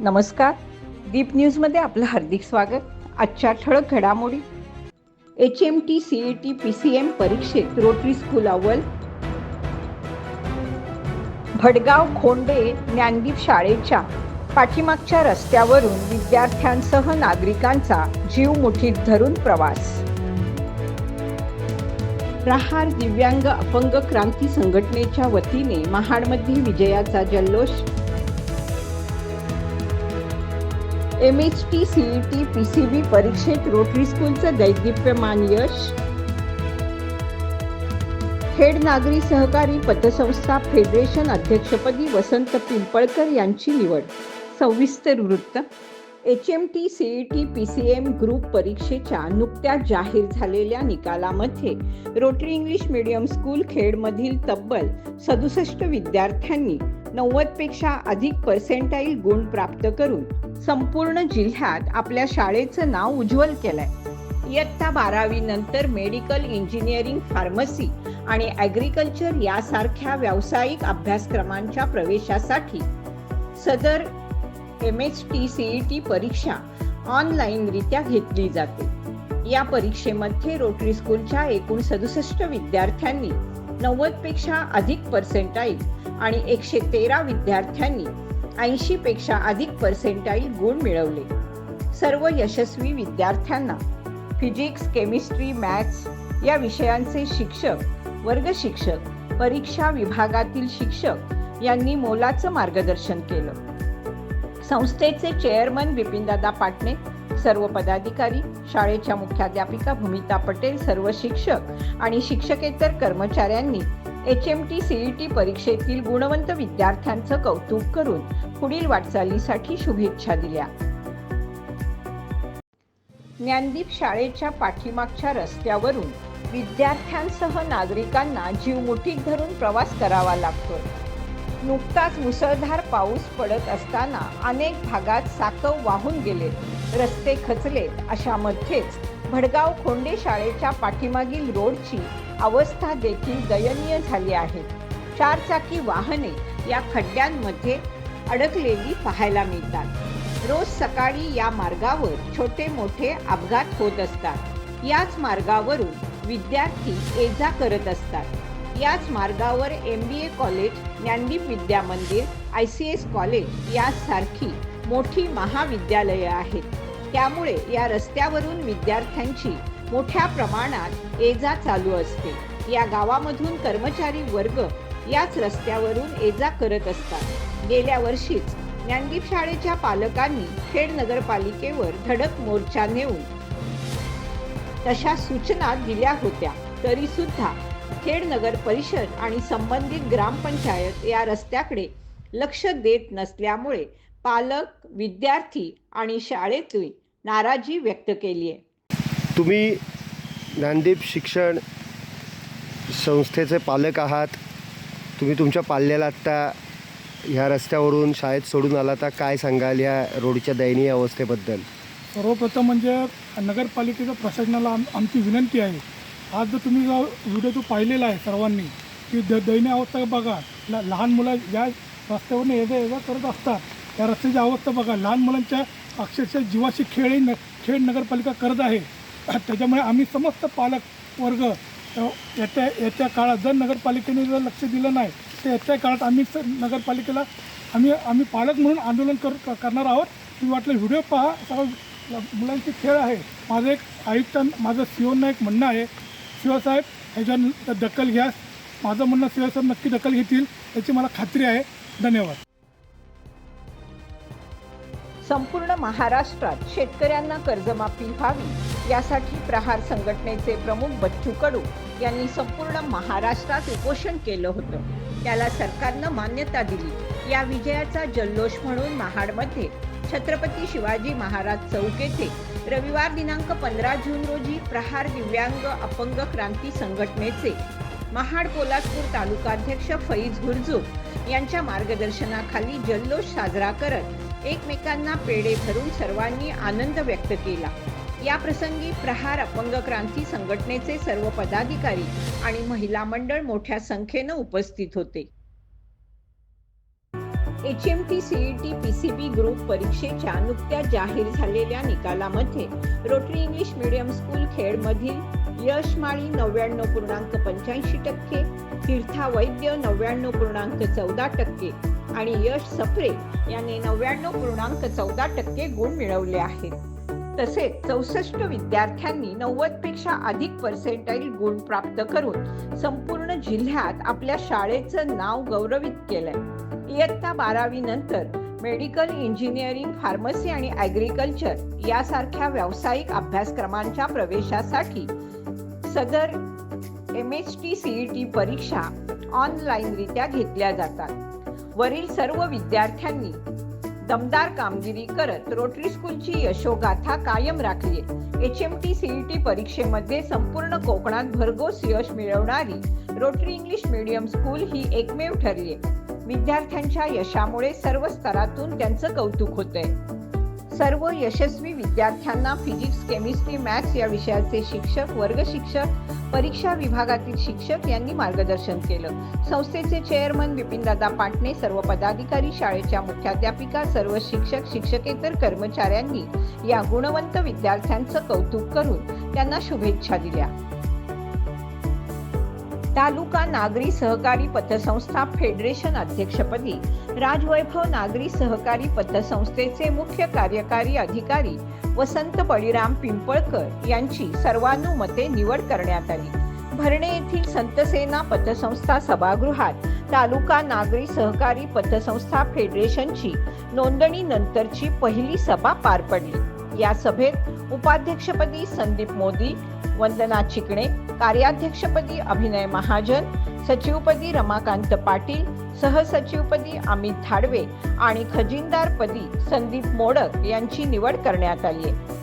नमस्कार. दीप न्यूजमध्ये आपलं हार्दिक स्वागत. आजच्या ठळक घडामोडी. H M T C E T P C M परीक्षेत रोटरी स्कूल अव्वल. भडगाव खोंडे ज्ञानदीप शाळेच्या पाठीमागच्या रस्त्यावरून विद्यार्थ्यांसह नागरिकांचा जीव मुठीत धरून प्रवास. प्रहार दिव्यांग अपंग क्रांती संघटनेच्या वतीने महाडमध्ये विजयाचा जल्लोष. M H T C E T P C B परीक्षेत रोटरी स्कूलचं दैदिप्यमान यश. खेड नागरी सहकारी पतसंस्था फेडरेशन अध्यक्षपदी वसंत पिंपळकर यांची निवड सविस्तर वृत्त H M T C E T P C M group परीक्षेच्या नुकत्याच जाहीर झालेल्या निकालामध्ये रोटरी इंग्लिश मीडियम स्कूल खेडमधील तब्बल सदुसष्ट विद्यार्थ्यांनी नव्वदपेक्षा अधिक पर्सेंटाईल गुण प्राप्त करून संपूर्ण जिल्ह्यात आपल्या शाळेचं नाव उज्ज्वल केलंय. इयत्ता बारावी नंतर मेडिकल इंजिनिअरिंग फार्मसी आणि ॲग्रिकल्चर यासारख्या व्यावसायिक अभ्यासक्रमांच्या प्रवेशासाठी सदर M H T C E T परीक्षा ऑनलाईनरित्या घेतली जाते. या परीक्षेमध्ये रोटरी स्कूलच्या एकूण सदुसष्ट विद्यार्थ्यांनी नव्वदपेक्षा अधिक पर्सेंटाईल आणि एकशे तेरा विद्यार्थ्यांनी ऐंशी पेक्षा अधिक पर्सेंटाईल गुण मिळवले. सर्व यशस्वी विद्यार्थ्यांना फिजिक्स केमिस्ट्री मॅथ्स या विषयांचे शिक्षक वर्ग शिक्षक परीक्षा विभागातील शिक्षक यांनी मोलाचं मार्गदर्शन केलं. संस्थेचे चेअरमन बिपिनदादा पाटणे सर्व पदाधिकारी शाळेच्या मुख्याध्यापिका भूमिता पटेल सर्व शिक्षक आणि शिक्षकेतर कर्मचाऱ्यांनी एच एम टी सीईटी परीक्षेतील गुणवंत विद्यार्थ्यांचं कौतुक करून पुढील वाटचालीसाठी शुभेच्छा दिल्या. ज्ञानदीप शाळेच्या पाठीमागच्या रस्त्यावरून विद्यार्थ्यांसह नागरिकांना जीव मुठीत धरून प्रवास करावा लागतो. नुकताच मुसळधार पाऊस पडत असताना अनेक भागात साकव वाहून गेलेत. रस्ते खचलेत अशामध्येच भडगाव खोंडे शाळेच्या पाठीमागील रोडची अवस्था देखील दयनीय झाली आहे. चारचाकी वाहने या खड्ड्यांमध्ये अडकलेली पाहायला मिळतात. रोज सकाळी या मार्गावर छोटे मोठे अपघात होत असतात. याच मार्गावरून विद्यार्थी ये-जा करत असतात. याच मार्गावर M B A college Gyandeep Vidya Mandir I C S college यासारखी मोठी महाविद्यालयं आहेत. त्यामुळे या रस्त्यावरून विद्यार्थ्यांची मोठ्या प्रमाणात ये जा चालू असते. या गावामधून कर्मचारी वर्ग याच रस्त्यावरून ये जा करत असतात. गेल्या वर्षीच ज्ञानदीप शाळेच्या पालकांनी खेड नगरपालिकेवर धडक मोर्चा नेऊन तशा सूचना दिल्या होत्या. तरी सुद्धा खेड नगर परिषद आणि संबंधित ग्रामपंचायत या रस्त्याकडे लक्ष देत नसल्यामुळे पालक विद्यार्थी आणि शाळेतून नाराजी व्यक्त केली आहे. तुम्ही ज्ञानदीप शिक्षण संस्थेचे पालक आहात. तुम्ही तुमच्या पाल्याला आत्ता ह्या रस्त्यावरून शाळेत सोडून आला तर काय सांगाल या रोडच्या दयनीय अवस्थेबद्दल? सर्वप्रथम म्हणजे नगरपालिकेच्या प्रशासनाला आम आमची विनंती आहे आज जर तुम्ही जो व्हिडिओ तो पाहिलेला आहे सर्वांनी की द दयनीय अवस्था बघा ल लहान मुलं या रस्त्यावरून येजा येजा करत असतात त्या रस्त्याची अवस्था बघा. लहान मुलांच्या अक्षरशः जीवाशी खेळही न खेळ नगरपालिका करत आहे. त्याच्यामुळे आम्ही समस्त पालक वर्ग येत्या येत्या काळात जर नगरपालिकेने जर लक्ष दिलं नाही तर येत्या काळात आम्ही स- नगरपालिकेला आम्ही आम्ही पालक म्हणून आंदोलन कर करणार आहोत. तुम्ही वाटलं व्हिडिओ पहा सगळं मुलांचे खेळ आहे. माझं एक आयुक्त माझं सीओना एक म्हणणं आहे शिवसाहेब ह्याच्या दखल घ्या. माझं म्हणणं शिवसाहेब नक्की दखल घेतील याची मला खात्री आहे. धन्यवाद. संपूर्ण महाराष्ट्रात शेतकऱ्यांना कर्जमाफी व्हावी यासाठी प्रहार संघटनेचे प्रमुख बच्चू कडू यांनी संपूर्ण महाराष्ट्रात उपोषण केलं होतं. त्याला सरकारनं मान्यता दिली. या विजयाचा जल्लोष म्हणून महाडमध्ये छत्रपती शिवाजी महाराज चौक येथे रविवार दिनांक पंधरा जून रोजी प्रहार दिव्यांग अपंग क्रांती संघटनेचे महाड पोलादपूर तालुकाध्यक्ष फैज गुरजू यांच्या मार्गदर्शनाखाली जल्लोष साजरा करत एकमेकांना पेढे भरून सर्वांनी आनंद व्यक्त केला. या प्रसंगी प्रहार अपंग क्रांती संघटनेचे सर्व पदाधिकारी आणि महिला मंडळ मोठ्या संख्येनं उपस्थित होते. H M T CET P C B group परीक्षेच्या नुकत्याच जाहीर झालेल्या निकालामध्ये रोटरी इंग्लिश मीडियम स्कूल खेडमधील यश माळी नव्याण्णव पूर्णांक पंच्याऐंशी टक्के तीर्था वैद्य नव्याण्णव पूर्णांक चौदा टक्के आणि यश सप्रे याने नव्याण्णव पूर्णांक चौदा टक्के गुण मिळवले आहेत. तसेच चौसष्ट विद्यार्थ्यांनी नव्वदपेक्षा अधिक पर्सेंटाईल गुण प्राप्त करून संपूर्ण जिल्ह्यात आपल्या शाळेचं नाव गौरवित केलंय. इयत्ता बारावी नंतर मेडिकल इंजिनिअरिंग फार्मसी आणि ॲग्रिकल्चर यासारख्या व्यावसायिक अभ्यासक्रमांच्या प्रवेशासाठी सदर M H T C E T परीक्षा ऑनलाईनरित्या घेतल्या जातात. वरील सर्व विद्यार्थ्यांनी दमदार कामगिरी करत रोटरी स्कूलची यशोगाथा कायम राखली H M T C E T परीक्षेमध्ये संपूर्ण कोकणात भरघोस यश मिळवणारी रोटरी इंग्लिश मीडियम स्कूल ही एकमेव ठरली विद्यार्थ्यांच्या यशामुळे सर्व स्तरातून त्यांचं कौतुक होतंय. सर्व यशस्वी विद्यार्थ्यांना फिजिक्स केमिस्ट्री मॅथ्स या विषयाचे शिक्षक वर्ग शिक्षक परीक्षा विभागातील शिक्षक यांनी मार्गदर्शन केलं. संस्थेचे चेअरमन विपिनदादा पाटणे सर्व पदाधिकारी शाळेच्या मुख्याध्यापिका सर्व शिक्षक शिक्षकेतर कर्मचाऱ्यांनी या गुणवंत विद्यार्थ्यांचं कौतुक करून त्यांना शुभेच्छा दिल्या. तालुका नागरी सहकारी पतसंस्था फेडरेशन अध्यक्षपदी राजवैभव नागरी सहकारी पतसंस्थेचे मुख्य कार्यकारी अधिकारी वसंत बळीराम पिंपळकर यांची सर्वानुमते निवड करण्यात आली. भरणे येथील संतसेना पतसंस्था सभागृहात तालुका नागरी सहकारी पतसंस्था फेडरेशनची नोंदणी नंतरची पहिली सभा पार पडली. या सभेत उपाध्यक्षपदी संदीप मोदी वंदना चिकणे कार्याध्यक्षपदी अभिनय महाजन सचिवपदी रमाकांत पाटील सहसचिवपदी अमित धाडवे आणि खजिनदारपदी संदीप मोडक यांची निवड करण्यात आली आहे.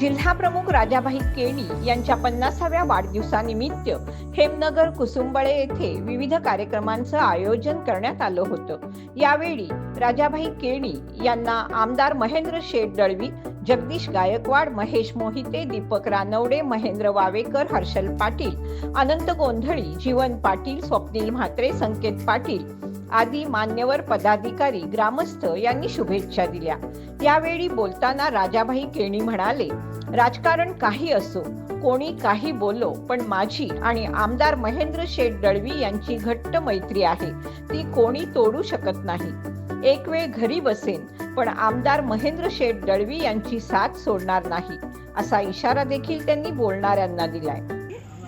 जिल्हा प्रमुख राजाभाई केणी यांच्या पन्नासाव्या वाढदिवसानिमित्त हेमनगर कुसुंबळे येथे विविध कार्यक्रमांचं आयोजन करण्यात आलं होतं. यावेळी राजाभाई केणी यांना आमदार महेंद्र शेठ दळवी जगदीश गायकवाड महेश मोहिते दीपक रानवडे महेंद्र वावेकर हर्षल पाटील अनंत गोंधळी जीवन पाटील स्वप्नील म्हात्रे संकेत पाटील आदी मान्यवर पदाधिकारी ग्रामस्थ यांनी शुभेच्छा दिल्या. यावेळी बोलताना राजाभाई केणी म्हणाले राजकारण काही असो कोणी काही बोलो पण माझी आणि आमदार महेंद्र शेठ दळवी यांची घट्ट मैत्री आहे. ती कोणी तोडू शकत नाही. एक वेळ घरी बसेन पण आमदार महेंद्र शेठ दळवी यांची साथ सोडणार नाही. असा इशारा देखील त्यांनी बोलणाऱ्यांना दिलाय.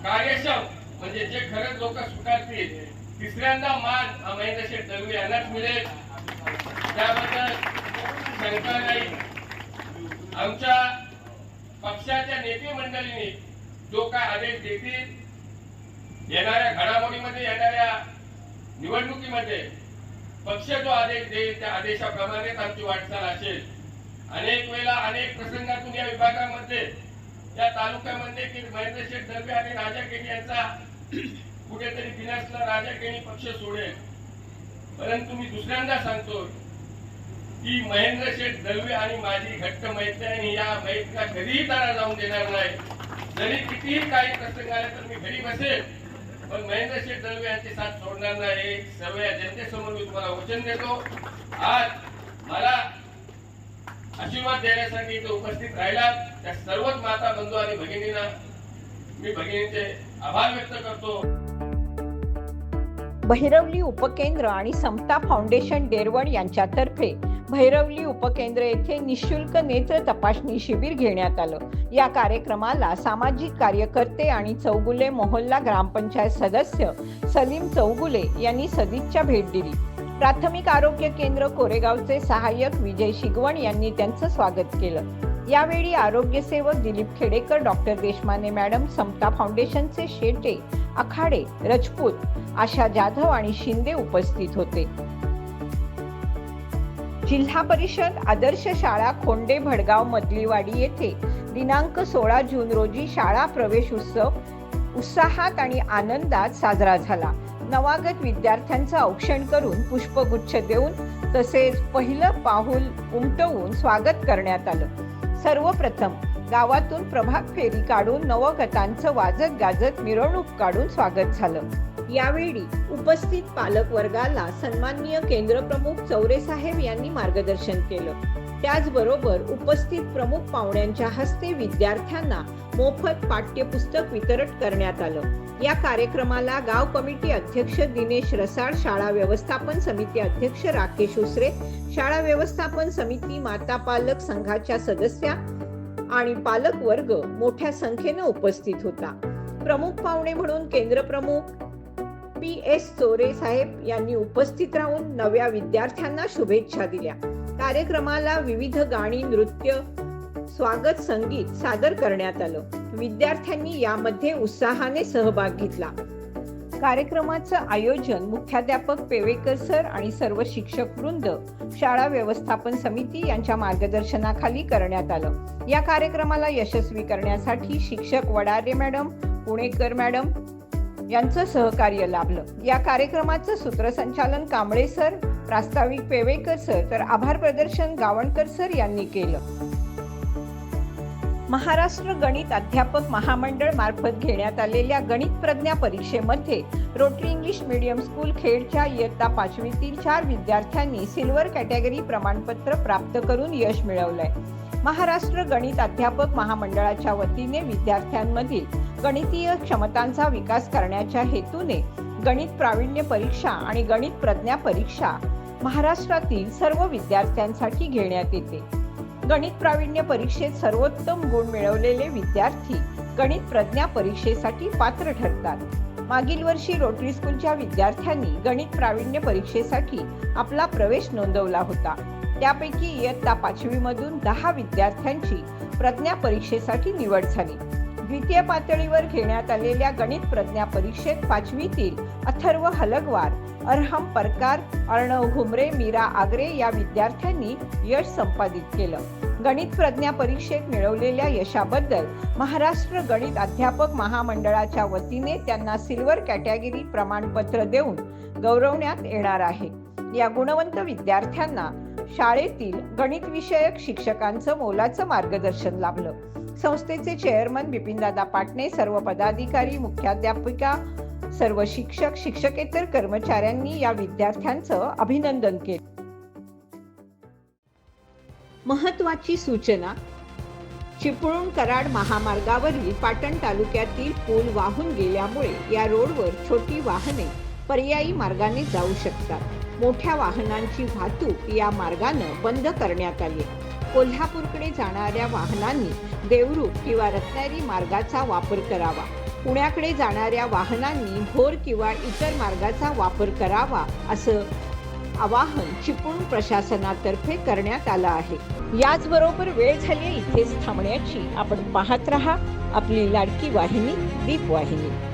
कार्यक्षम म्हणजे जे खरंच लोक स्वीकारतील तिसऱ्यांदा मान महेंद्र शेठ दळवी यांनाच मिळेल. त्याबद्दल शंका नाही आमच्या पक्षाच्या नेते मंडळीने जो काय आदेश देतील येणाऱ्या घडामोडीमध्ये येणाऱ्या निवडणुकीमध्ये पक्ष जो आदेश देईल त्या आदेशाप्रमाणेच आमची वाटचाल असेल. अनेक वेळेला अनेक प्रसंगातून या विभागामध्ये या तालुक्यामध्ये की महेंद्र शेठ दळवे आणि राजा केणी यांचा कुठेतरी बिनसला राजा केणी पक्ष सोडेल. परंतु मी दुसऱ्यांदा सांगतो की महेंद्र शेठ दळवे आणि माझी घट्ट मैत्री आणि या मैत्रीला कधीही तारा जाऊन देणार नाही. जरी कितीही काही प्रसंग आले तर मी घरी बसेल. पण महेंद्र शेठ दळवे यांची साथ सोडणार नाही. हे सर्व या जनतेसमोर मी तुम्हाला वचन देतो. आज मला आशीर्वाद देण्यासाठी इथे उपस्थित राहिला त्या सर्वच माता बंधू आणि भगिनींना मी भगिनींचे आभार व्यक्त करतो. बहिरवली उपकेंद्र आणि समता फाउंडेशन डेरवण यांच्यातर्फे भैरवली उपकेंद्र येथे निशुल्क नेत्र तपासणी शिबिर घेण्यात आलं. या कार्यक्रमाला सामाजिक कार्यकर्ते आणि चौगुले मोहल्ला ग्रामपंचायत सदस्य सलीम चौगुले यांनी सदिच्छा भेट दिली. प्राथमिक आरोग्य केंद्र कोरेगावचे सहाय्यक विजय शिगवण यांनी त्यांचं स्वागत केलं. यावेळी आरोग्य सेवक दिलीप खेडेकर डॉक्टर देशमाने मॅडम समता फाउंडेशनचे शेटे आखाडे रजपूत आशा जाधव आणि शिंदे उपस्थित होते. जिल्हा परिषद आदर्श शाळा खोंडे भडगाव मधलीवाडी येथे दिनांक सोळा जून रोजी शाळा प्रवेश उत्सव उत्साहात आणि आनंदात साजरा झाला. नवागत विद्यार्थ्यांचं औक्षण करून पुष्पगुच्छ देऊन तसेच पहिलं पाहुल उमटवून स्वागत करण्यात आलं. सर्वप्रथम गावातून प्रभात फेरी काढून नवगतांचं वाजत गाजत मिरवणूक काढून स्वागत झालं. यावेळी उपस्थित पालक वर्गाला सन्माननीय केंद्रप्रमुख चौरे साहेब यांनी मार्गदर्शन केलं. त्याचबरोबर उपस्थित प्रमुख पाहुण्यांच्या हस्ते विद्यार्थ्यांना मोफत पाठ्यपुस्तक वितरण करण्यात आलं. या कार्यक्रमाला गाव कमिटी अध्यक्ष दिनेश रसाळ शाळा व्यवस्थापन समिती अध्यक्ष राकेश उसरे शाळा व्यवस्थापन समिती माता पालक संघाच्या सदस्या आणि पालक वर्ग मोठ्या संख्येनं उपस्थित होता. प्रमुख पाहुणे म्हणून केंद्र प्रमुख पी एस चोरे साहेब यांनी उपस्थित राहून नव्या विद्यार्थ्यांना शुभेच्छा दिल्या. कार्यक्रमाला विविध गाणी नृत्य स्वागत संगीत सादर करण्यात आलं. विद्यार्थ्यांनी यामध्ये उत्साहाने सहभाग घेतला. कार्यक्रमाचं आयोजन मुख्याध्यापक पेवेकर सर आणि सर्व शिक्षक वृंद शाळा व्यवस्थापन समिती यांच्या मार्गदर्शनाखाली करण्यात आलं. या कार्यक्रमाला यशस्वी करण्यासाठी शिक्षक वडारे मॅडम पुणेकर मॅडम यांचं सहकार्य लाभलं. या कार्यक्रमाचं सूत्रसंचालन कांबळे सर प्रास्ताविक पेवेकर सर तर आभार प्रदर्शन गावणकर सर यांनी केलं. महाराष्ट्र गणित अध्यापक महामंडळ मार्फत घेण्यात आलेल्या गणित प्रज्ञा परीक्षेमध्ये रोटरी इंग्लिश मीडियम स्कूल खेडच्या इयत्ता पाचवीतील चार विद्यार्थ्यांनी सिल्वर कॅटेगरी प्रमाणपत्र प्राप्त करून यश मिळवलंय. महाराष्ट्र गणित अध्यापक महामंडळाच्या वतीने विद्यार्थ्यांमधील गणितीय क्षमतांचा विकास करण्याच्या हेतूने गणित प्रावीण्य परीक्षा आणि गणित प्रज्ञा परीक्षा महाराष्ट्रातील सर्व विद्यार्थ्यांसाठी घेण्यात येते. गणित प्रावीण्य परीक्षेत सर्वोत्तम गुण मिळवलेले विद्यार्थी गणित प्रज्ञा परीक्षेसाठी पात्र ठरतात. मागील वर्षी रोटरी स्कूलच्या विद्यार्थ्यांनी गणित प्रावीण्य परीक्षेसाठी आपला प्रवेश नोंदवला होता. त्यापैकी इयत्ता पाचवी मधून दहा विद्यार्थ्यांची प्रज्ञा परीक्षेसाठी निवड झाली. द्वितीय पातळीवर घेण्यात आलेल्या गणित प्रज्ञा परीक्षेत पाचवीतील अथर्व हलगवार अरहम परकार अर्णव घुमरे मीरा आगरे या विद्यार्थ्यांनी यश संपादित केलं. गणित प्रज्ञा परीक्षेत मिळवलेल्या यशाबद्दल महाराष्ट्र गणित अध्यापक महामंडळाच्या वतीने त्यांना सिल्वर कॅटेगरी प्रमाणपत्र देऊन गौरवण्यात येणार आहे. या गुणवंत विद्यार्थ्यांना शाळेतील गणित विषयक शिक्षकांचं मोलाचं मार्गदर्शन लाभलं. संस्थेचे चेअरमन बिपिनदादा पाटणे सर्व पदाधिकारी मुख्याध्यापिका सर्व शिक्षक शिक्षकेतर कर्मचाऱ्यांनी या विद्यार्थ्यांचं अभिनंदन केलं. महत्वाची सूचना चिपळूण कराड महामार्गावरील पाटण तालुक्यातील पूल वाहून गेल्यामुळे या रोडवर छोटी वाहने पर्यायी मार्गाने जाऊ शकतात. मोठ्या वाहनांची वाहतूक या मार्गानं बंद करण्यात आली. कोल्हापूरकडे जाणाऱ्या वाहनांनी देवरूख किंवा रत्नागिरी मार्गाचा वापर करावा. पुण्याकडे जाणाऱ्या वाहनांनी भोर किंवा इतर मार्गाचा वापर करावा असं आवाहन चिपळूण प्रशासनातर्फे करण्यात आलं आहे. याचबरोबर वेळ झाली इथेच थांबण्याची. आपण पाहत रहा आपली लाडकी वाहिनी दीप वाहिनी.